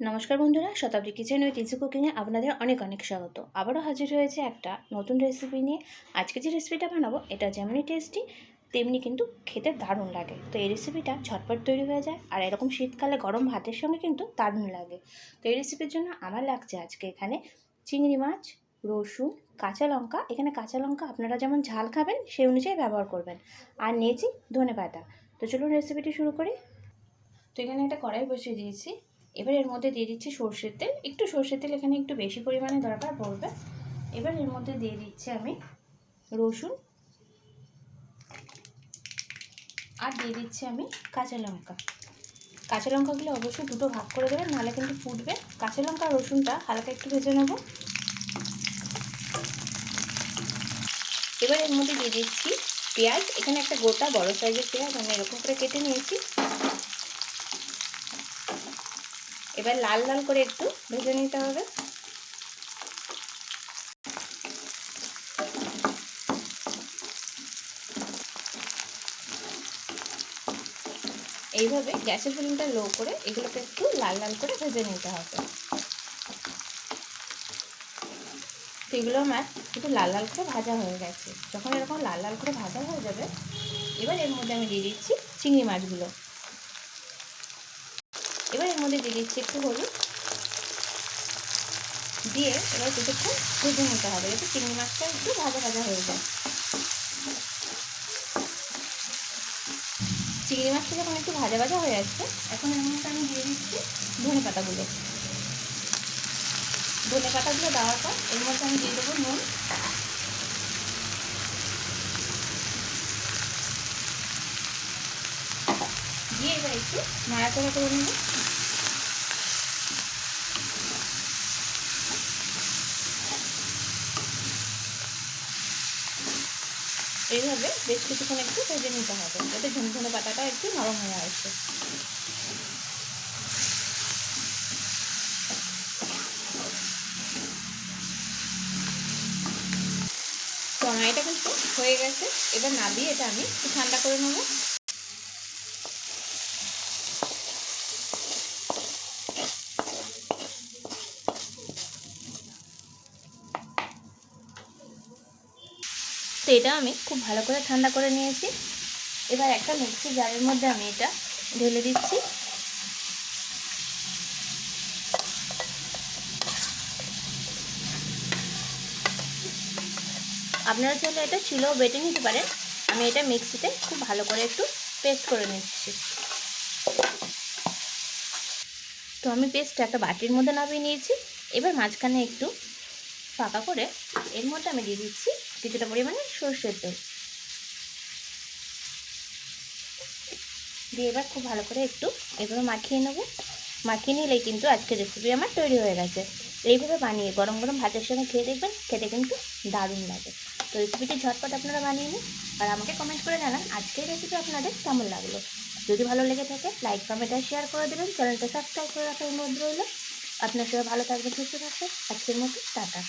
নমস্কার বন্ধুরা, শতাব্দী kitchen with easy কুকিংয়ে আপনাদের অনেক অনেক স্বাগত। আবারও হাজির হয়েছে একটা নতুন রেসিপি নিয়ে। আজকে যে রেসিপিটা বানাবো, এটা যেমনি টেস্টি তেমনি কিন্তু খেতে দারুণ লাগে। তো এই রেসিপিটা ঝটপট তৈরি হয়ে যায়, আর এরকম শীতকালে গরম ভাতের সঙ্গে কিন্তু দারুণ লাগে। তো এই রেসিপির জন্য আমার লাগছে আজকে এখানে চিংড়ি মাছ, রসুন, কাঁচা লঙ্কা। এখানে কাঁচা লঙ্কা আপনারা যেমন ঝাল খাবেন, সেই অনুযায়ী ব্যবহার করবেন। আর নিয়েছি ধনে পাতা। তো চলুন রেসিপিটি শুরু করি। তো এখানে একটা কড়াই বসিয়ে দিয়েছি। এবার এর মধ্যে দিয়ে দিচ্ছি সর্ষের তেল। একটু সর্ষের তেল এখানে একটু বেশি পরিমাণে দরকার পড়বে। এবার এর মধ্যে দিয়ে দিচ্ছি আমি রসুন। আর দিয়ে দিচ্ছি আমি কাঁচা লঙ্কা। কাঁচা লঙ্কাগুলো অবশ্যই দুটো ভাগ করে দেবেন, নাহলে কিন্তু ফুটবে। কাঁচা লঙ্কা রসুনটা হালকা একটু ভেজে নেব। এবার এর মধ্যে দিয়ে দিচ্ছি পেঁয়াজ। এখানে একটা গোটা বড় সাইজের পেঁয়াজ আমি এরকম করে কেটে নিয়েছি। এবার লাল লাল করে একটু ভেজে নিতে হবে। এইভাবে গ্যাসের ফ্লেমটা লো করে এগুলোকে একটু লাল লাল করে ভেজে নিতে হবে। এগুলো আমার একটু লাল লাল করে ভাজা হয়ে গেছে। যখন এরকম লাল লাল করে ভাজা হয়ে যাবে, এবার এর মধ্যে আমি দিয়ে দিচ্ছি চিংড়ি মাছগুলো। এবার এর মধ্যে দিয়ে দিচ্ছি একটু হলুদ। দিয়ে এবার কিছুক্ষণ ভেজে নিতে হবে যাতে চিংড়ি মাছটা একটু ভাজা ভাজা হয়ে যায়। চিংড়ি মাছটা যখন একটু ভাজা ভাজা হয়ে যাচ্ছে এখন এর মধ্যে আমি দিয়ে দিচ্ছি ধনে পাতাগুলো। ধনে পাতাগুলো দেওয়ার পর এর মধ্যে আমি দিয়ে দেবো নুন। দিয়ে এবার একটু নাড়াচাড়া করে নেব। এইভাবে বেশ কিছুক্ষণ একটু ভেজে নিতে হবে, যাতে ঝুনঝুনে পাতাটা একটু নরম হয়ে আসে। টমেটোটা কিন্তু হয়ে গেছে। এবার না দিয়ে এটা আমি একটু ঠান্ডা করে নেব। তো এটা আমি খুব ভালো করে ঠান্ডা করে নিয়েছি। এবার একটা মিক্সি জারের মধ্যে আমি এটা ঢেলে দিচ্ছি। আপনারা চাইলে এটা ছিলেও বেটে নিতে পারেন। আমি এটা মিক্সিতে খুব ভালো করে একটু পেস্ট করে নিচ্ছি। তো আমি পেস্টটা একটা বাটির মধ্যে নামিয়ে নিয়েছি। এবার মাঝখানে একটু ফাঁকা করে এর মধ্যে আমি দিয়ে দিচ্ছি কিছুটা পরিমাণে সর্ষের তেল। দিয়ে এবার খুব ভালো করে একটু এভাবে মাখিয়ে নেব। মাখিয়ে নিলেই কিন্তু আজকের রেসিপি আমার তৈরি হয়ে গেছে। এইভাবে বানিয়ে গরম গরম ভাতের সঙ্গে খেয়ে দেখবেন, খেতে কিন্তু দারুণ লাগে। তো রেসিপিটি ঝটপট আপনারা বানিয়ে নিন আর আমাকে কমেন্ট করে জানান আজকের রেসিপি আপনাদের কেমন লাগল। যদি ভালো লেগে থাকে লাইক কমেন্ট আর শেয়ার করে দেবেন। চ্যানেলটা সাবস্ক্রাইব করে রাখার অনুরোধ রইল। আপনার সবাই ভালো থাকবেন, সুস্থ থাকবেন। আজকের মতো, টাটা।